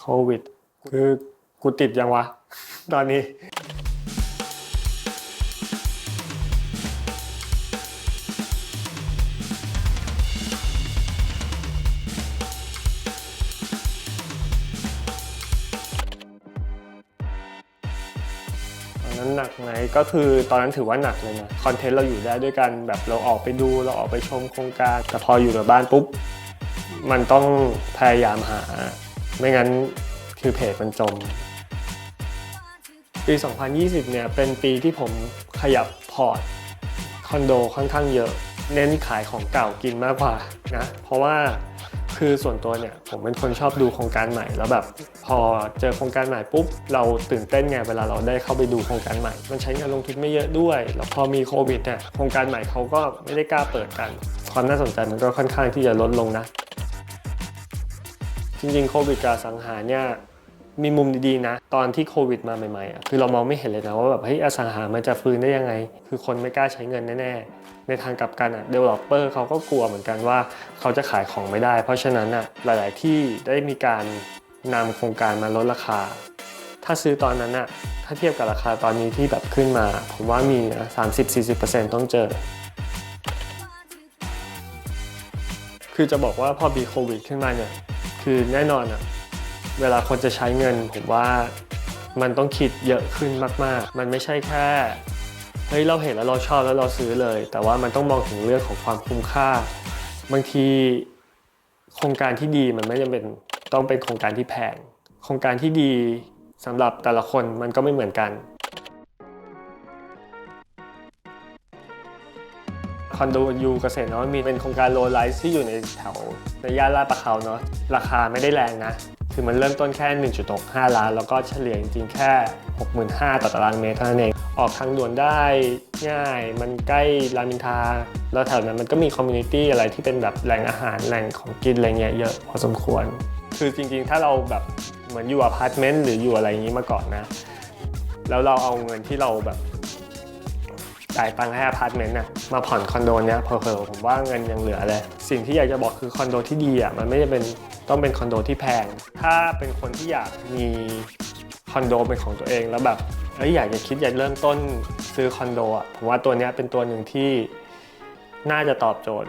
โควิด คือกูติดยังวะ ตอนนี้ตอนนั้นหนักไหมก็คือตอนนั้นถือว่าหนักเลยนะคอนเทนต์เราอยู่ได้ด้วยกันแบบเราออกไปดูเราออกไปชมโครงการ แต่พออยู่กับบ้านปุ๊บ มันต้องพยายามหา ไม่งั้นคือเพจมันจม ปี 2020 เนี่ยเป็นปีที่ผมขยับพอร์ตคอนโดค่อนข้างเยอะ เน้นขายของเก่ากินมากกว่านะ เพราะว่าคือส่วนตัวเนี่ยผมเป็นคนชอบดูโครงการใหม่แล้วแบบพอเจอโครงการใหม่ปุ๊บเราตื่นเต้นไงเวลาเราได้เข้าไปดูโครงการใหม่ มันใช้เงินลงทุนไม่เยอะด้วย แล้วพอมีโควิดเนี่ยโครงการใหม่เขาก็ไม่ได้กล้าเปิดกัน ความน่าสนใจมันก็ค่อนข้างที่จะลดลงนะ จริงๆโควิดกับสังหาเนี่ยมีมุมดีๆนะ ตอนที่โควิดมาใหม่ๆอะคือเรามองไม่เห็นเลยนะว่าแบบเฮ้ยอสังหามันจะฟื้นได้ยังไง คือคนไม่กล้าใช้เงินแน่ๆ ในทางกลับกันอะเดเวลลอปเปอร์เขาก็กลัวเหมือนกันว่าเขาจะขายของไม่ได้ เพราะฉะนั้นอะหลายๆที่ได้มีการนำโครงการมาลดราคา ถ้าซื้อตอนนั้นอะถ้าเทียบกับราคาตอนนี้ที่แบบขึ้นมา ผมว่ามีนะ30-40%ต้องเจอคือจะบอกว่าพอมีโควิดขึ้นมาเนี่ย คือแน่นอนอะเวลาคนจะใช้เงิน ผมว่ามันต้องคิดเยอะขึ้นมาก ๆ มันไม่ใช่แค่เฮ้ยเราเห็นแล้วเราชอบแล้วเราซื้อเลย แต่ว่ามันต้องมองถึงเรื่องของความคุ้มค่า บางทีโครงการที่ดีมันไม่จำเป็นต้องเป็นโครงการที่แพง โครงการที่ดีสำหรับแต่ละคนมันก็ไม่เหมือนกัน อนโดยูเกษตรเนาะมีเป็นโครงการโลไลท์ที่อยู่ในแถวในย่านลาดประเขาเนาะราคาไม่ได้แรงนะ คือมันเริ่มต้นแค่ 1.65 ล้าน แล้วก็เฉลี่ยจริงๆแค่ 65,000 ต่อตารางเมตรเท่านั้นเอง ออกทางด่วนได้ง่าย มันใกล้รามอินทา แล้วแถวนั้นมันก็มีคอมมูนิตี้อะไรที่เป็นแบบแหล่งอาหารแหล่งของกินอะไรเงี้ยเยอะพอสมควร คือจริงๆ ถ้าเราแบบเหมือนอยู่อพาร์ตเมนต์หรืออยู่อะไรอย่างนี้มาก่อนนะ แล้วเราเอาเงินที่เราแบบ จ่ายตังค์ให้อพาร์ตเมนต์น่ะมาผ่อนคอนโดเนี้ยเพอๆผมว่าเงินยังเหลือเลย สิ่งที่อยากจะบอกคือคอนโดที่ดีอะมันไม่ได้เป็นต้องเป็นคอนโดที่แพง ถ้าเป็นคนที่อยากมีคอนโดเป็นของตัวเองแล้วแบบเอ้ยอยากจะคิดอยากเริ่มต้นซื้อคอนโดอะผมว่าตัวเนี้ยเป็นตัวหนึ่งที่น่าจะตอบโจทย์